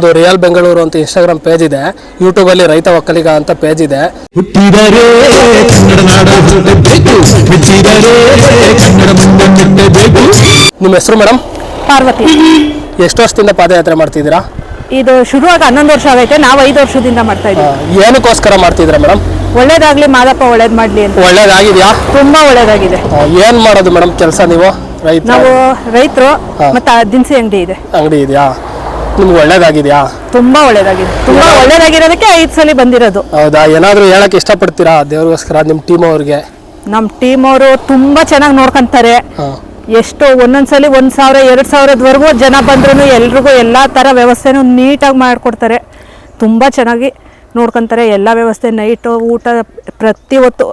ಅದು ರಿಯಲ್ ಬೆಂಗಳೂರು ಅಂತ Instagram page ಇದೆ. ಯೂಟ್ಯೂಬ್ ಅಲ್ಲಿ ರೈತ ಒಕ್ಕಲಿಗ ಅಂತ ಪೇಜ್ ಇದೆ. ಹುಟ್ಟಿದರೆ ಕನ್ನಡ ನಾಡ ಹುಟ್ಟಬೇಕು. ಹುಟ್ಟಿದರೆ ಕನ್ನಡ ಮಂಡ ಮೆಟ್ಟಬೇಕು ನಿಮ್ಮ ಹೆಸರು ಮೇಡಮ್ ಪಾರ್ವತಿ. ಎಷ್ಟು ವರ್ಷದಿಂದ ಪಾದಯಾತ್ರೆ ಮಾಡ್ತಿದ್ದೀರಾ? ಇದು ಶುರುವಾಗ ಹನ್ನೊಂದು ವರ್ಷ ಆಗೈತೆ ನಾವು ಐದು ವರ್ಷದಿಂದ ಮಾಡ್ತಾ ಆ, ಇದ್ದೀವಿ ಏನಕ್ಕೋಸ್ಕರ ಮಾಡ್ತಿದ್ದೀರಾ ಮೇಡಮ್ ಒಳ್ಳೇದಾಗ್ಲಿ ಮಾದಪ್ಪ ಒಳ್ಳೇದ್ ಮಾಡ್ಲಿ ಅಂತ. ಒಳ್ಳೇದಾಗಿದ್ಯಾ? ತುಂಬಾ ಒಳ್ಳೇದಾಗಿದೆ. ಆ, ಏನ್ ಮಾಡೋದು ಮೇಡಮ್ ಕೆಲಸ ನೀವು? ರೈತ ನಾವು ರೈತರು. ಮತ್ತೆ ದಿನಸಿ ಅಂಗಡಿ ಇದೆ. ಅಂಗಡಿ ಇದೆಯಾ? ನಿಮ್ಗೆ ಒಳ್ಳೇದಾಗಿದೆಯಾ? ತುಂಬಾ ಒಳ್ಳೇದಾಗಿದೆ. ತುಂಬಾ ಒಳ್ಳೇದಾಗಿರೋದಕ್ಕೆ ಐದು ಸಲ ಬಂದಿರೋದು. ಹೌದಾ? ಏನಾದರೂ ಹೇಳಕ್ ಇಷ್ಟಪಡ್ತೀರಾ ದೇವ್ರಿಗೋಸ್ಕರ ನಿಮ್ಮ ಟೀಮ್ ಅವ್ರಿಗೆ? ನಮ್ಮ ಟೀಮ್ ಅವರು ತುಂಬಾ ಚೆನ್ನಾಗಿ ನೋಡ್ಕೊಂತಾರೆ. ಹಾಂ. ಎಷ್ಟು ಒಂದೊಂದ್ಸಲಿ ಒಂದ್ ಸಾವಿರ ಎರಡ್ ಸಾವಿರದವರೆಗೂ ಜನ ಬಂದ್ರು ಎಲ್ರಿಗೂ ಎಲ್ಲಾ ತರ ವ್ಯವಸ್ಥೆನೂ ನೀಟಾಗಿ ಮಾಡ್ಕೊಡ್ತಾರೆ. ತುಂಬಾ ಚೆನ್ನಾಗಿ ನೋಡ್ಕೊಂತಾರೆ. ಎಲ್ಲ ವ್ಯವಸ್ಥೆ ನೈಟು ಊಟ ಪ್ರತಿ ಹೊತ್ತು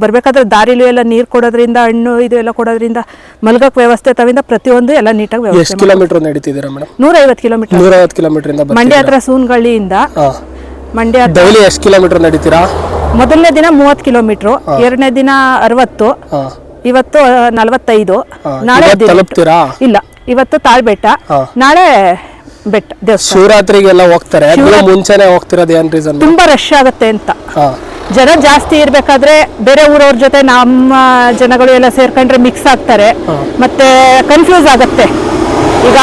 ಬರಬೇಕಾದ್ರೆ ದಾರಿಲೂ ಎಲ್ಲ ನೀರು ಕೊಡೋದ್ರಿಂದ ಹಣ್ಣು ಇದು ಎಲ್ಲ ಕೊಡೋದ್ರಿಂದ ಮಲ್ಗಕ್ ವ್ಯವಸ್ಥೆ ತವಿಂದ ಪ್ರತಿಯೊಂದು ಎಲ್ಲ ನೀಟಾಗಿ ವ್ಯವಸ್ಥೆ ಎಷ್ಟು ಕಿಲೋಮೀಟರ್ ನಡೀತಿದ್ದೀರಾ ಮೇಡಮ್ ನೂರೈವತ್ತು ಕಿಲೋಮೀಟರ್. ನೂರೈವತ್ತು ಕಿಲೋಮೀಟರ್ ಇಂದ ಮಂಡ್ಯ ಹತ್ರ ಸೂನ್ಗಳ್ಳಿಯಿಂದ. ಹಾಂ. ಮಂಡ್ಯ ಹತ್ರ ಡೈಲಿ ಎಷ್ಟು ಕಿಲೋಮೀಟರ್ ನಡೀತೀರಾ? ಮೊದಲನೇ ದಿನ ಮೂವತ್ತು ಕಿಲೋಮೀಟ್ರು ಎರಡನೇ ದಿನ ಅರವತ್ತು ಹಾಂ. ಇವತ್ತು ನಲವತ್ತೈದು ನಾಳೆ ಇವತ್ತು ಹದಿನೆಂಟು. ತಲುಪ್ತೀರಾ? ಇಲ್ಲ ಇವತ್ತು ತಾಳ್ಬೆಟ್ಟ. ಹಾ. ನಾಳೆ ಬೆಟ್ಟ ದೇವಸ್ಥಾನ. ಶಿವರಾತ್ರಿಗೆಲ್ಲ ಹೋಗ್ತಾರೆ. ನೀವು ಮುಂಚೆನೆ ಹೋಗ್ತಿರೋದು ಏನ್ ರೀಸನ್ ತುಂಬಾ ರಶ್ ಆಗುತ್ತೆ ಅಂತ. ಹಾಂ. ಜನ ಜಾಸ್ತಿ ಇರ್ಬೇಕಾದ್ರೆ ಬೇರೆ ಊರವ್ರ ಜೊತೆ ನಮ್ಮ ಜನಗಳು ಎಲ್ಲ ಸೇರ್ಕೊಂಡ್ರೆ ಮಿಕ್ಸ್ ಆಗ್ತಾರೆ. ಮತ್ತೆ ಕನ್ಫ್ಯೂಸ್ ಆಗುತ್ತೆ. ಈಗ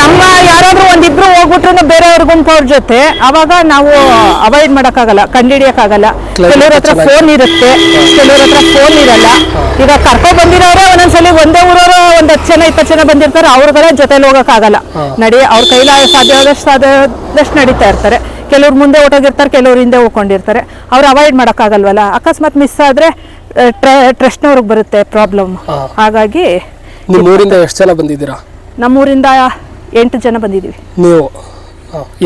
ನಮ್ಮ ಯಾರಾದ್ರೂ ಒಂದಿಬ್ರು ಹೋಗ್ಬಿಟ್ರು ಬೇರೆಯವ್ರ ಗುಂಪವ್ರ ಜೊತೆ ಅವಾಗ ನಾವು ಅವಾಯ್ಡ್ ಮಾಡೋಕ್ಕಾಗಲ್ಲ ಕಂಡುಹಿಡಿಯೋಕ್ಕಾಗಲ್ಲ Climate ಕೆಲವ್ರ ಹತ್ರ ಫೋನ್ ಇರುತ್ತೆ ಕೆಲವ್ರ ಹತ್ರ ಫೋನ್ ಇರಲ್ಲ. ಈಗ ಕರ್ಕೊ ಬಂದಿರೋರು ಒಂದೊಂದ್ಸಲಿ ಒಂದೇ ಊರವರು ಒಂದ್ ಹತ್ತು ಜನ ಇಪ್ಪತ್ತು ಜನ ಬಂದಿರ್ತಾರೆ ಅವ್ರಗಳ ಜೊತೆಲಿ ಹೋಗೋಕ್ಕಾಗಲ್ಲ. ನಡಿ ಅವ್ರ ಕೈಲ ಸಾಧ್ಯವಾದಷ್ಟು ಸಾಧ್ಯವಾದಷ್ಟು ನಡೀತಾ ಇರ್ತಾರೆ. ಕೆಲವ್ರು ಮುಂದೆ ಹೊಟ್ಟೋಗಿರ್ತಾರೆ ಕೆಲವ್ರು ಹಿಂದೆ ಹೋಗ್ಕೊಂಡಿರ್ತಾರೆ. ಅವ್ರು ಅವಾಯ್ಡ್ ಮಾಡೋಕ್ಕಾಗಲ್ವಲ್ಲ. ಅಕಸ್ಮಾತ್ ಮಿಸ್ ಆದ್ರೆ ಟ್ರಸ್ಟ್ನವ್ರಿಗೆ ಬರುತ್ತೆ ಪ್ರಾಬ್ಲಮ್ ಹಾಗಾಗಿ ನಿಮ್ಮ ಊರಿಂದ ಎಷ್ಟು ಜನ ಬಂದಿದ್ದೀರಾ? ನಮ್ಮೂರಿಂದ ಎಂಟು ಜನ ಬಂದಿದ್ದೀವಿ. ನೀವು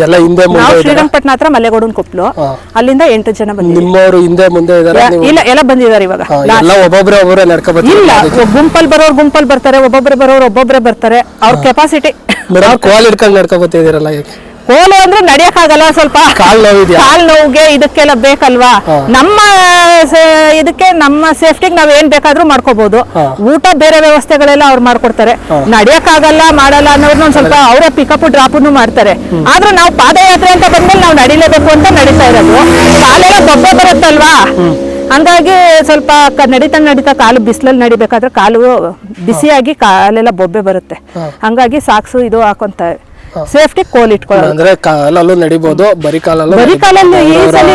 ಎಲ್ಲ ಹಿಂದೆ ನಾವು ಶ್ರೀರಂಗಪಟ್ಟಣ ಹತ್ರ ಮಲೆಗೋಡನ್ ಕೊಪ್ಪಲು ಅಲ್ಲಿಂದ ಎಂಟು ಜನ ಬಂದಿದ್ದೀವಿ. ನಿಮ್ಮವರು ಹಿಂದೆ ಮುಂದೆ ಇದ್ದಾರೆ ಇಲ್ಲ ಎಲ್ಲ ಬಂದಿದ್ದಾರೆ ಇವಾಗ. ಎಲ್ಲ ಒಬ್ಬೊಬ್ರೆ ಒಬ್ಬರೇ ನಡ್ಕೊ ಇಲ್ಲ ಗುಂಪಲ್ ಬರೋರು ಗುಂಪಲ್ ಬರ್ತಾರೆ ಒಬ್ಬೊಬ್ಬರೇ ಬರೋರು ಒಬ್ಬೊಬ್ಬರೇ ಬರ್ತಾರೆ. ಅವ್ರ ಕೆಪಾಸಿಟಿ ಕಾಲ್ ಹಿಡ್ಕೊಂಡು ನಡ್ಕೊ ಬತ್ತಿದ್ದೀರಲ್ಲ ಈಗ? ಹೋಲು ಅಂದ್ರೆ ನಡೆಯಕ್ಕಾಗಲ್ಲ ಸ್ವಲ್ಪ. ಕಾಲ್ ನೋವಿದ್ಯಾ? ಕಾಲ್ ನೋವಿಗೆ ಇದಕ್ಕೆಲ್ಲ ಬೇಕಲ್ವಾ? ನಮ್ಮ ಇದಕ್ಕೆ ನಮ್ಮ ಸೇಫ್ಟಿಗೆ ನಾವ್ ಏನ್ ಬೇಕಾದ್ರೂ ಮಾಡ್ಕೋಬಹುದು ಊಟ ಬೇರೆ ವ್ಯವಸ್ಥೆಗಳೆಲ್ಲ ಅವ್ರು ಮಾಡ್ಕೊಡ್ತಾರೆ. ನಡೆಯಕ್ಕಾಗಲ್ಲ ಮಾಡಲ್ಲ ಅನ್ನೋರ್ನ ಒಂದ್ ಸ್ವಲ್ಪ ಅವರ ಪಿಕಪ್ ಡ್ರಾಪ್ ಮಾಡ್ತಾರೆ. ಆದ್ರೂ ನಾವು ಪಾದಯಾತ್ರೆ ಅಂತ ಬಂದ್ಮೇಲೆ ನಾವು ನಡಿಲೇಬೇಕು ಅಂತ ನಡೀತಾ ಇರೋದು. ಕಾಲೆಲ್ಲ ಬೊಬ್ಬೆ ಬರುತ್ತಲ್ವಾ? ಹಂಗಾಗಿ ಸ್ವಲ್ಪ ನಡೀತಾ ನಡೀತಾ ಕಾಲು ಬಿಸಿಲಲ್ಲಿ ನಡಿಬೇಕಾದ್ರೆ ಕಾಲು ಬಿಸಿಯಾಗಿ ಕಾಲೆಲ್ಲ ಬೊಬ್ಬೆ ಬರುತ್ತೆ. ಹಂಗಾಗಿ ಸಾಕ್ಸು ಇದು ಹಾಕೊಂತ ಸೇಫ್ಟಿ ಕೋಲ್ ಇಟ್ಕೊಳ್ಳೋದು. ಅಂದ್ರೆ ಕಾಲಲ್ಲೂ ನಡಿಬಹುದು ಬರಿ ಕಾಲಲ್ಲೂ ಬರೀ. ಕಾಲಲ್ಲಿ ಈ ಸಲ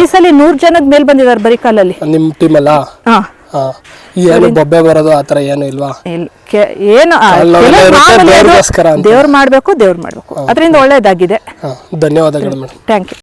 ಈ ಸಲ ನೂರ್ ಜನದ ಮೇಲ್ ಬಂದಿದ್ದಾರೆ ಬರಿ ಕಾಲಲ್ಲಿ. ನಿಮ್ ಟೀಮ್ ಅಲ್ಲ? ಹಾ. ಏನು ಬೊಬ್ಬೆ ಬರೋದು ಆತರ ಏನು ಇಲ್ವಾ? ಏನು. ದೇವ್ರು ಮಾಡ್ಬೇಕು ದೇವ್ರು ಮಾಡ್ಬೇಕು. ಅದರಿಂದ ಒಳ್ಳೇದಾಗಿದೆ. ಧನ್ಯವಾದಗಳು ಮೇಡಮ್. Thank you